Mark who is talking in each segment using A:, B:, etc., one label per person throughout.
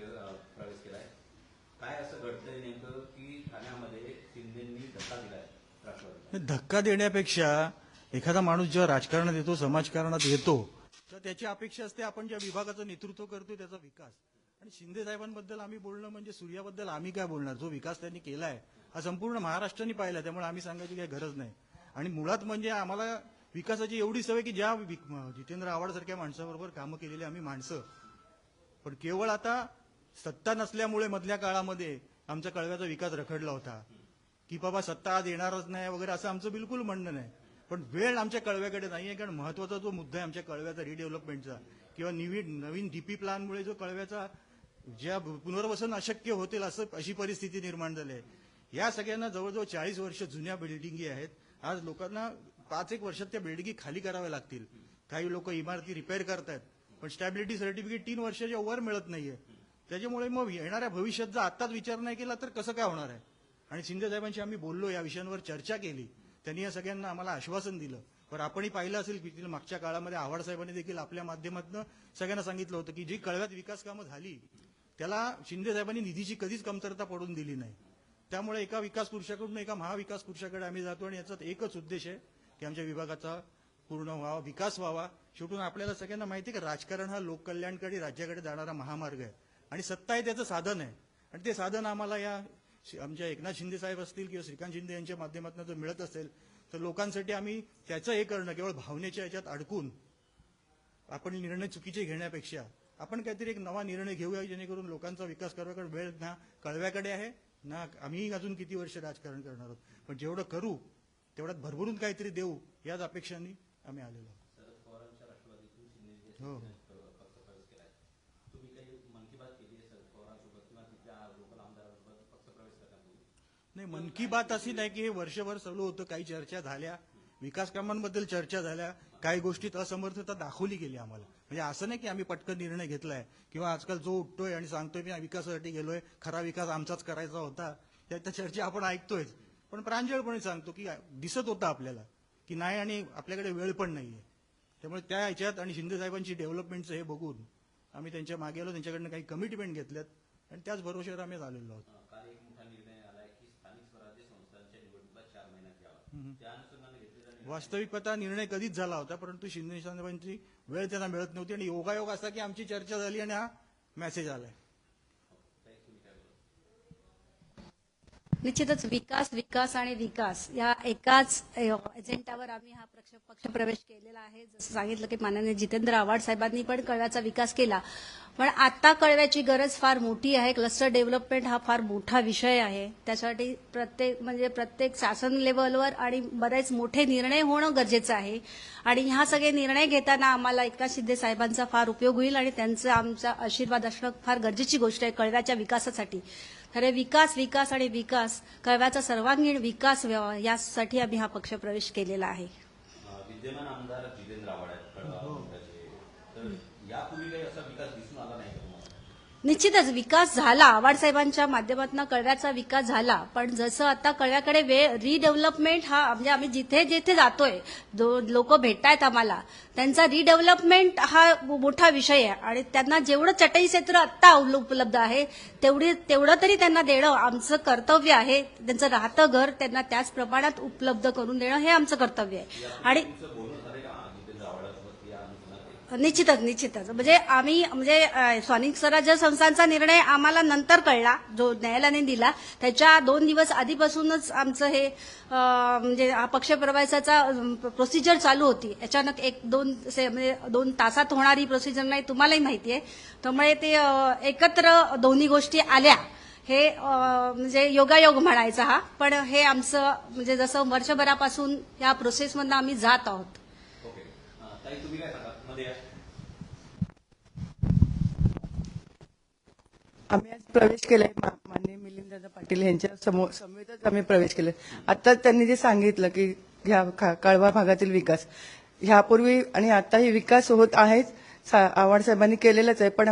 A: प्रवेश केलाय. काय असं घडतंय नेमकं की ठाण्यामध्ये शिंदेंनी धक्का दिलाय
B: धक्का देण्यापेक्षा एखादा माणूस जेव्हा राजकारणात येतो समाजकारणात येतो तर त्याची अपेक्षा असते आपण ज्या विभागाचं नेतृत्व करतोय त्याचा विकास. आणि शिंदे साहेबांबद्दल आम्ही बोलणं म्हणजे सूर्याबद्दल आम्ही काय बोलणार? जो विकास त्यांनी केलाय हा संपूर्ण महाराष्ट्राने पाहिला त्यामुळे आम्ही सांगायची काही गरज नाही. आणि मुळात म्हणजे आम्हाला विकासाची एवढी सवय की ज्या जितेंद्र आव्हाड सारख्या माणसाबरोबर कामं केलेली आम्ही माणसं. पण केवळ आता सत्ता नसल्यामुळे मधल्या काळामध्ये आमचा कळव्याचा विकास रखडला होता. की बाबा सत्ता आज येणारच नाही वगैरे असं आमचं बिलकुल म्हणणं नाही. पण वेळ आमच्या कळव्याकडे नाहीये कारण महत्त्वाचा जो मुद्दा आहे आमच्या कळव्याचा रिडेव्हलपमेंटचा किंवा नवीन नवीन डीपी प्लॅनमुळे जो कळव्याचा ज्या पुनर्वसन अशक्य होतील असं अशी परिस्थिती निर्माण झाली आहे. या सगळ्यांना जवळजवळ चाळीस वर्ष जुन्या बिल्डिंगी आहेत. आज लोकांना पाच एक वर्षात त्या बिल्डिंगी खाली कराव्या लागतील. काही लोक इमारती रिपेअर करतायत पण स्टॅबिलिटी सर्टिफिकेट तीन वर्षाच्या वर मिळत नाहीये. त्याच्यामुळे मग येणाऱ्या भविष्यात जर आत्ताच विचार नाही केला तर कसं काय होणार आहे? आणि शिंदे साहेबांशी आम्ही बोललो या विषयांवर चर्चा केली. त्यांनी या सगळ्यांना आम्हाला आश्वासन दिलं. पण आपणही पाहिलं असेल की मागच्या काळामध्ये आव्हाड साहेबांनी देखील आपल्या माध्यमातून सगळ्यांना सांगितलं होतं की जी कळव्यात विकास कामं झाली त्याला शिंदे साहेबांनी निधीची कधीच कमतरता पडून दिली नाही. त्यामुळे एका विकास पुरुषाकडून एका महाविकास पुरुषाकडे आम्ही जातो आणि याचा एकच उद्देश आहे की आमच्या विभागाचा पूर्ण व्हावा विकास व्हावा. शेवटून आपल्याला सगळ्यांना माहिती आहे की राजकारण हा लोककल्याणकडे राज्याकडे जाणारा महामार्ग आहे. आणि सत्ता आहे त्याचं साधन आहे. आणि ते साधन आम्हाला या आमच्या एकनाथ शिंदे साहेब असतील किंवा श्रीकांत शिंदे यांच्या माध्यमातून जर मिळत असेल तर लोकांसाठी आम्ही त्याचं हे करणं केवळ भावनेच्या याच्यात अडकून आपण निर्णय चुकीचे घेण्यापेक्षा आपण काहीतरी एक नवा निर्णय घेऊया जेणेकरून लोकांचा विकास करायकडे वेळ ना कळव्याकडे आहे ना आम्ही अजून किती वर्ष राजकारण करणार आहोत. पण जेवढं करू तेवढ्यात भरभरून काहीतरी देऊ याच अपेक्षांनी आम्ही आलेलो आहोत. हो.
A: पक्ष प्रवेश केलाय तुम्ही काही मन की बात केली आहे शरद पवारांसोबत किंवा तिथल्या लोकल आमदारांसोबत पक्ष प्रवेश करण्यापूर्वी
B: नाही मन की बात अशी नाही की हे वर्षभर चालू होतं काही चर्चा झाल्या विकास कामांबद्दल चर्चा झाल्या काही गोष्टीत असमर्थता दाखवली गेली आम्हाला. म्हणजे असं नाही की आम्ही पटकन निर्णय घेतलाय किंवा आजकाल जो उठतोय आणि सांगतोय मी विकासासाठी गेलोय खरा विकास आमचाच करायचा होता त्या चर्चा आपण ऐकतोय पण प्रांजळपणे सांगतो की दिसत होतं आपल्याला की नाही आणि आपल्याकडे वेळ पण नाहीये. त्यामुळे त्या ह्याच्यात आणि शिंदे साहेबांची डेव्हलपमेंटचं हे बघून आम्ही त्यांच्या मागे आलो त्यांच्याकडनं काही कमिटमेंट घेतल्यात आणि त्याच भरोश्यावर आम्ही आलेलो आहोत
A: अ, काल एक मोठा निर्णय आलाय की स्थानिक स्वराज्य संस्थांच्या निवडणुका चार महिन्यात घेतलेला निर्णय
B: वास्तविक आता निर्णय कधीच झाला होता परंतु शिंदे साहेबांची वेळ त्यांना मिळत नव्हती आणि योगायोग असा की आमची चर्चा झाली आणि हा मेसेज आलाय.
C: निश्चितच विकास विकास आणि विकास या एकाच अ, एजेंडावर आम्ही हा पक्ष पक्षप्रवेश केलेला आहे. जसं सांगितलं की माननीय जितेंद्र आव्हाड साहेबांनी पण कळव्याचा विकास केला. पण आता कळव्याची गरज फार मोठी आहे. क्लस्टर डेव्हलपमेंट हा फार मोठा विषय आहे. त्यासाठी प्रत्येक म्हणजे प्रत्येक शासन लेवलवर आणि बरेच मोठे निर्णय होणं गरजेचं आहे. आणि ह्या सगळे निर्णय घेताना आम्हाला एकनाथ शिंदे साहेबांचा फार उपयोग होईल आणि त्यांचा आमचा आशीर्वाद असणं फार गरजेची गोष्ट आहे कळव्याच्या विकासासाठी. खरे विकास विकास आणि विकास कळव्याचा सर्वांगीण विकास व्हावा यासाठी आम्ही हा पक्षप्रवेश केलेला आहे.
A: विद्यमान आमदार जितेंद्र आव्हाड आहेत. तर यापूर्वी काही असा विकास दिसून आला नाही का तुम्हाला
C: निश्चितच विकास झाला. आवाडसाहेबांच्या माध्यमातून कळव्याचा विकास झाला. पण जसं आता कळव्याकडे वे रिडेव्हलपमेंट हा म्हणजे आम्ही जिथे जिथे जातोय लोक भेटतायत आम्हाला. त्यांचा रिडेव्हलपमेंट हा मोठा विषय आहे. आणि त्यांना जेवढं चटई क्षेत्र आत्ता उपलब्ध आहे तेवढी तेवढं तरी त्यांना देणं आमचं कर्तव्य आहे. त्यांचं राहतं घर त्यांना त्याच प्रमाणात उपलब्ध करून देणं हे आमचं कर्तव्य आहे. आणि
A: तुमचं बोलणं झालंय का जितेंद्र आव्हाडासोबत या अनुषंगाने
C: निश्चितच निश्चितच. म्हणजे आम्ही म्हणजे अ, स्वानिक स्वराज्य संस्थांचा निर्णय आम्हाला नंतर कळला जो न्यायालयाने दिला. त्याच्या दोन दिवस आधीपासूनच आमचं हे म्हणजे पक्ष प्रवासाचा प्रोसिजर चालू होती. अचानक एक दोन से- म्हणजे दोन तासात होणारी प्रोसिजर नाही तुम्हालाही माहिती आहे. त्यामुळे ते एकत्र दोन्ही गोष्टी आल्या. हे म्हणजे योगायोग म्हणायचा हा. पण हे आमचं म्हणजे जसं वर्षभरापासून या प्रोसेसमधनं आम्ही जात आहोत.
A: मध्ये
D: आम्ही आज प्रवेश केलाय मा- मिलिंददादा पाटील यांच्या समोर समवेतच आम्ही प्रवेश केलाय आता त्यांनी जे सांगितलं की ह्या कळवा भागातील विकास ह्यापूर्वी आणि आताही विकास होत आहेच आव्हाड साहेबांनी केलेलंच आहे पण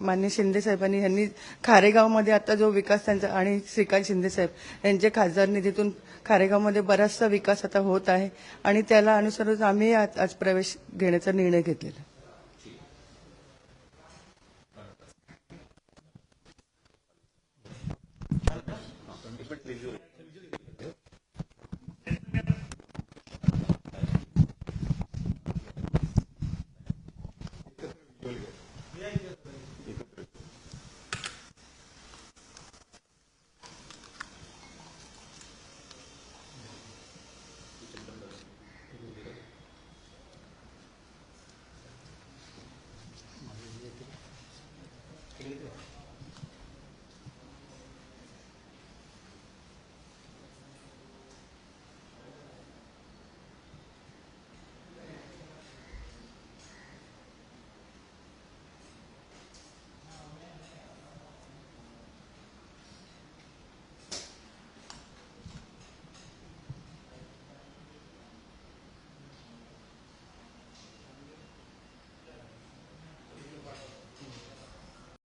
D: मान्य शिंदे साहेबांनी यांनी खारेगावमध्ये आता जो विकास त्यांचा आणि श्रीकांत शिंदे साहेब यांचे खासदार निधीतून खारेगावमध्ये बराचसा विकास आता होत आहे आणि त्याला अनुसरून आम्ही आज प्रवेश घेण्याचा निर्णय घेतलेला Thank you.